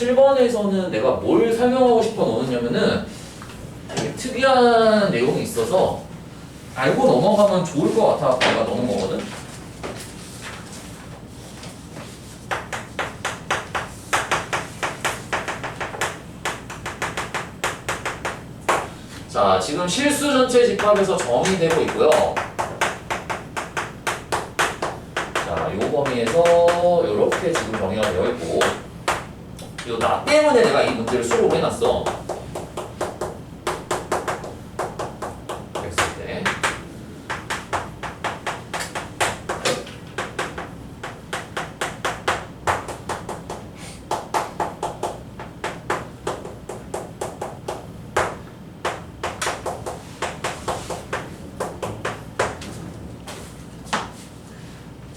7번에서는 내가 뭘 설명하고 싶어 넣느냐면은 되게 특이한 내용이 있어서 알고 넘어가면 좋을 것 같아 내가 넣은 거거든. 자, 지금 실수 전체 집합에서 점이 되고 있고요. 자, 요 범위에서 이렇게 지금 정의가 되어 있고, 요나 때문에 내가 이 문제를 수록을 해놨어. 했을 때.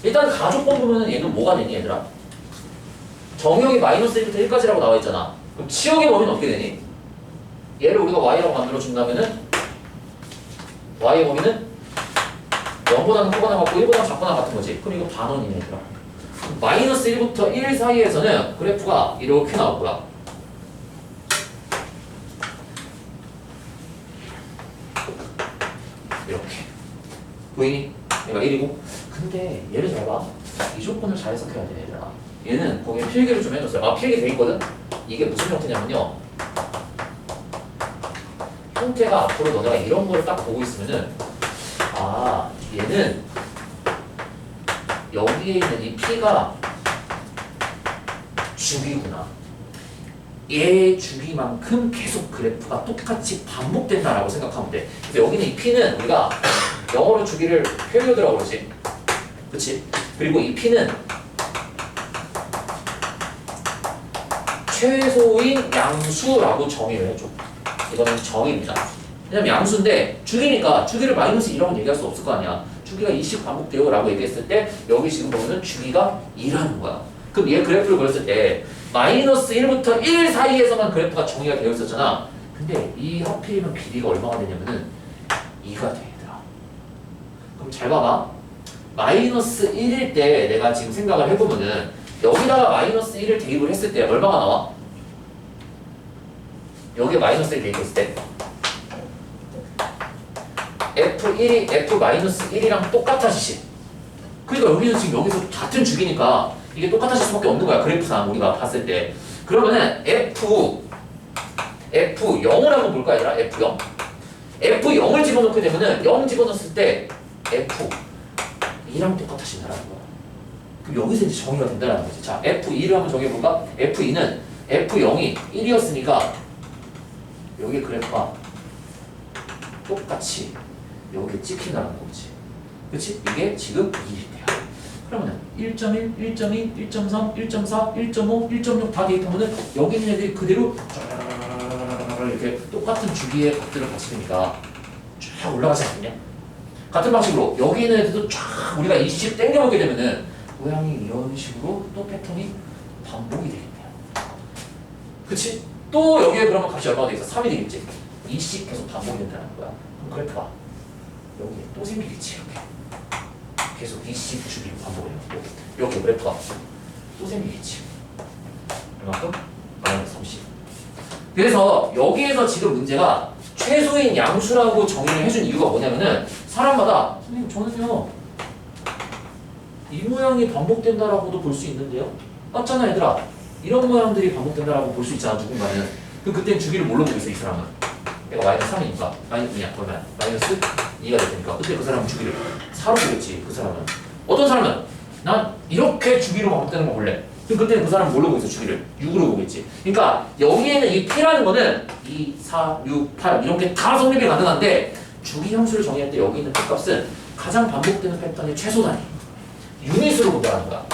일단 가족번 보면은 얘는 뭐가 되니 얘들아? 정형이 마이너스 1부터 1까지라고 나와 있잖아. 그럼 치역의 범위는 어떻게 되니? 얘를 우리가 y라고 만들어 준다면은 y의 범위는 0보다는 크거나 같고 1보다 작거나 같은 거지. 그럼 이거 반원이네 얘들아. 마이너스 1부터 1 사이에서는 그래프가 이렇게 나올 거야. 이렇게. 보이니? 얘가 1이고. 근데 얘를 잘 봐. 이 조건을 잘 해석해야 돼, 얘들아. 얘는 거기에 필기를 좀 해줬어요. 아, 필기 돼 있거든? 이게 무슨 형태냐면요. 형태가 앞으로 너네가 이런 거를 딱 보고 있으면은, 아, 얘는 여기에 있는 이 P가 주기구나. 얘 주기만큼 계속 그래프가 똑같이 반복된다라고 생각하면 돼. 그래서 여기는 이 P는 우리가 영어로 주기를 페리오드라고 그러지. 그치? 그리고 이 P는 최소인 양수라고 정의를 해줘. 이거는 정의입니다. 왜냐면 양수인데 주기니까 주기를 마이너스 2라고 얘기할 수 없을 거 아니야. 주기가 20 반복돼요 라고 얘기했을 때 여기 지금 보면은 주기가 2라는 거야. 그럼 얘 그래프를 그렸을 때 마이너스 1부터 1 사이에서만 그래프가 정의가 되어 있었잖아. 근데 이 하필이면 길이가 얼마가 되냐면은 2가 돼 얘들아. 그럼 잘 봐봐. 마이너스 1일 때 내가 지금 생각을 해보면은 여기다가 마이너스 1을 대입을 했을 때 얼마가 나와? 여기에 마이너스 1 대입했을 때. F1이 F-1이랑 똑같아지지 그러니까 여기는 지금 여기서 같은 주기니까 이게 똑같아질 수밖에 없는 거야 그래프상 우리가 봤을 때. 그러면은 F F0을 한번 볼까 얘들아? F0 F0을 집어넣게 되면은 0 집어넣었을 때 F 2랑 똑같아진다는 거야. 여기서 이제 정의가 된다는 거지. 자, F2를 한번 정해볼까? F2는 F0이 1이었으니까 여기 그래프가 똑같이 여기 찍힌다는 거지. 그치? 이게 지금 2일이야. 그러면은 1.1, 1.2, 1.3, 1.4, 1.5, 1.6 다 대입하면은 여기 있는 애들이 그대로 쫙 이렇게 똑같은 주기의 값들을 되니까 쫙 올라가지 않냐? 같은 방식으로 여기 있는 애들도 쫙 우리가 이씩 땡겨보게 되면은 모양이 이런 식으로 또 패턴이 반복이 되겠네요. 그치? 또 여기에 그러면 값이 얼마가 돼 있어? 3이 되겠지? 이씩 계속 반복이 된다는 거야. 그럼 그래프가 여기에 또 생기겠지 이렇게. 계속 이씩 주기 반복해요. 또 여기 그래프가 또 생기겠지. 얼마큼? 마이너스 30. 그래서 여기에서 지금 문제가 최소인 양수라고 정의를 해준 이유가 뭐냐면은 사람마다 선생님 저는요 이 모양이 반복된다라고도 볼 수 있는데요. 맞잖아 얘들아 이런 모양들이 반복된다라고 볼 수 있잖아 누군가는. 그럼 그땐 주기를 뭘로 보겠어 이 사람은? 얘가 마이너스 3이니까. 마이너스 2야 그러면 마이너스 2가 될 테니까. 그때 그 사람은 주기를 4로 보겠지 그 사람은. 어떤 사람은? 난 이렇게 주기로 반복되는 거 볼래. 그럼 그때는 그 사람은 뭘로 보겠어 주기를? 6으로 보겠지. 그러니까 여기에는 이 P라는 거는 2, 4, 6, 8 이렇게 다 성립이 가능한데 주기 함수를 정의할 때 여기 있는 P 값은 가장 반복되는 패턴의 최소 단위 유닛으로 거야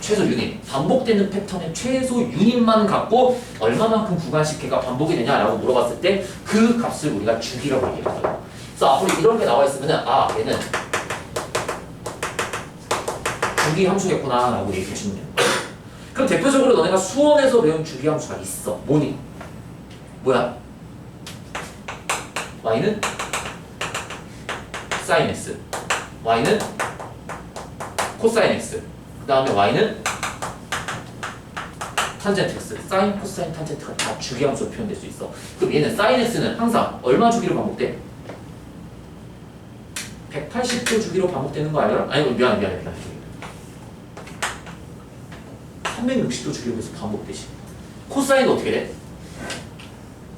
최소 유닛. 반복되는 패턴의 최소 유닛만 갖고 얼마만큼 구간식 걔가 반복이 되냐라고 물어봤을 때 그 값을 우리가 주기라고 얘기해요 그래서 앞으로 이런 게 나와 있으면은 아 얘는 주기 함수겠구나 라고 얘기해 주면 돼요 그럼 대표적으로 너네가 수원에서 배운 주기 함수가 있어. 뭐니? 뭐야? y는 sin x y는 코사인 x 그 다음에 y는 탄젠트 x, 사인, 코사인, 탄젠트가 다 주기함수로 표현될 수 있어. 그럼 얘는 사인 x는 항상 얼마 주기로 반복돼? 180도 주기로 반복되는 거 아니야? 아니 미안해 미안해 미안해. 360도 주기로 계속 반복되지. 코사인은 어떻게 돼?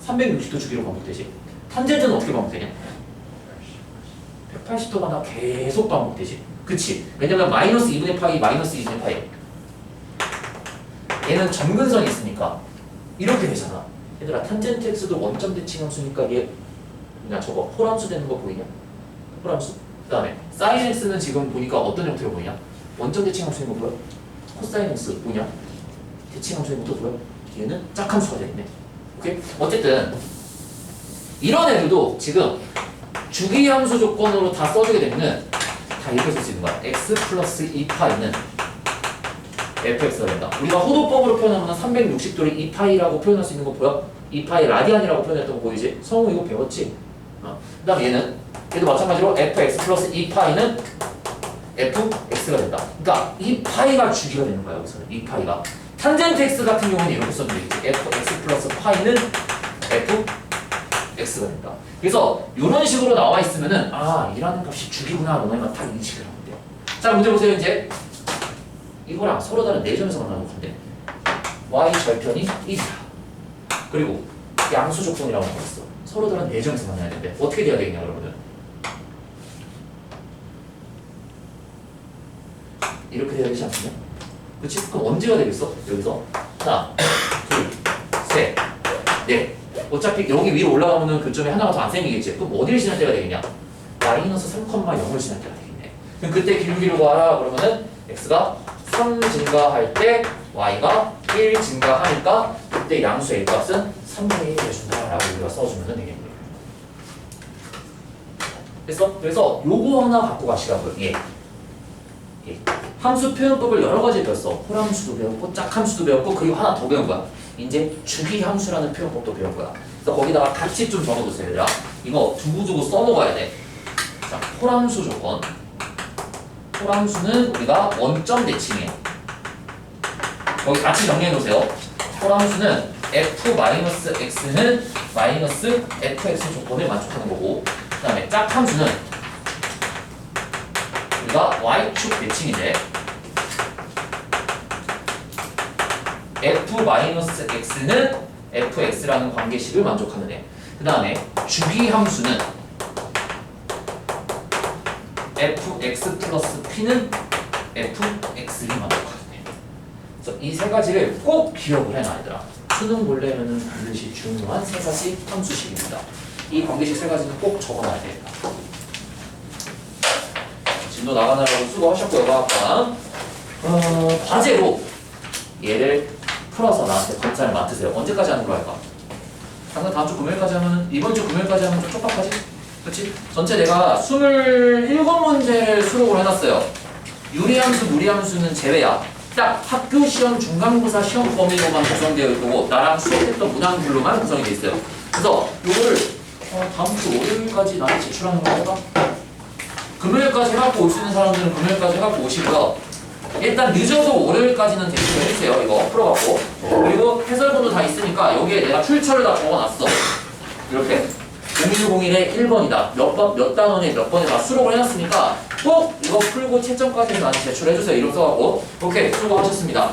360도 주기로 반복되지. 탄젠트는 어떻게 반복되냐? 180도마다 계속 반복되지. 그치? 왜냐면 마이너스 2분의 파이, 마이너스 2분의 파이. 얘는 점근선이 있으니까 이렇게 되잖아. 얘들아 탄젠트 x도 원점 대칭 함수니까 얘 그냥 저거 홀함수 되는 거 보이냐? 홀함수. 그 다음에 사인 x는 지금 보니까 어떤 형태로 보이냐? 원점 대칭 함수인 거 보여? 코사인 x 보이냐? 대칭 함수인 것도 보여? 얘는 짝함수가 되겠네. 오케이? 어쨌든 이런 애들도 지금 주기함수 조건으로 다 써주게 되면은 다 이렇게 쓸 수 있는 거야. x 플러스 2파이는 fx가 된다. 우리가 호도법으로 표현하면 360도를 2파이라고 표현할 수 있는 거 보여? 2파이 라디안이라고 표현했던 거 보이지? 성우 이거 배웠지? 어. 그 다음 얘는 얘도 마찬가지로 fx 플러스 2파이는 fx가 된다. 그러니까 2파이가 주기가 되는 거야 여기서는 2파이가. 탄젠트 x 같은 경우는 이렇게 써도 되겠지. fx 플러스 파이는 f x가 된다. 그래서 이런 식으로 나와 있으면은 아 이라는 값이 주기구나 너네만 딱 인식을 하면 돼요. 자 문제 보세요 이제 이거랑 서로 다른 네 점에서 만나는 건데 y 절편이 1이야. 그리고 양수 조건이라고 하고 있어. 서로 다른 네 점에서 만나야 되는데 어떻게 돼야 되겠냐 여러분은 이렇게 돼야 되지 않겠냐? 그치? 그럼 언제가 되겠어? 여기서 하나, 둘, 셋, 넷. 어차피 여기 위로 올라가면은 교점이 하나가 더 안 생기겠지. 그럼 어디를 지날 때가 되겠냐? 마이너스 3,0을 지날 때가 되겠네. 그럼 그때 기울기를 구하라 그러면은 x가 3 증가할 때 y가 1 증가하니까 그때 양수의 값은 3분의 1이 해준다라고 우리가 써주면 되겠네. 됐어? 그래서 요거 하나 갖고 가시라고요. 예. 예. 함수 표현법을 여러 가지 배웠어. 홀함수도 배웠고 짝함수도 배웠고 그리고 하나 더 배운 거야. 이제 주기 함수라는 표현법도 배운 거야. 그래서 거기다가 같이 좀 적어두세요, 얘들아. 이거 두고두고 써먹어야 돼. 자, 홀함수 조건. 홀함수는 우리가 원점 대칭이에요. 거기 같이 정리해 놓으세요. 홀함수는 f-x는 마이너스 fx 조건을 만족하는 거고 그 다음에 짝함수는 우리가 y축 대칭인데 f-x는 fx라는 관계식을 만족하는 애. 그 다음에 주기 함수는 fx 플러스 p는 fx를 만족하는 애. 그래서 이 세 가지를 꼭 기억을 해놔야 되라. 수능 본래면은 반드시 중요한 세 가지 함수식입니다. 이 관계식 세 가지는 꼭 적어놔야 됩니다. 진도 나가느라고 수고하셨고요, 과학관. 어, 과제로 얘를 풀어서 나한테 검사를 맡으세요. 언제까지 하는 걸로 할까? 당장 다음 주 금요일까지 하면 이번 주 금요일까지 하면 좀 촉박하지? 그렇지? 전체 내가 27문제를 수록을 해놨어요. 유리함수, 무리함수는 제외야. 딱 학교 시험 중간고사 시험 범위로만 구성되어 있고 나랑 수업했던 문항들로만 구성이 돼 있어요. 그래서 요거를 어, 다음 주 월요일까지 나한테 제출하는 거 할까? 금요일까지 해갖고 올 수 있는 사람들은 금요일까지 해갖고 오시고요. 일단 늦어도 월요일까지는 대출을 해주세요. 이거 풀어갖고. 그리고 해설본도 다 있으니까 여기에 내가 출처를 다 적어놨어. 이렇게. 0101의 1번이다. 몇 번, 몇 단원에 몇 번에 다 수록을 해놨으니까 꼭 이거 풀고 채점까지 나한테 제출해주세요. 이렇게 써갖고. 오케이. 수고하셨습니다.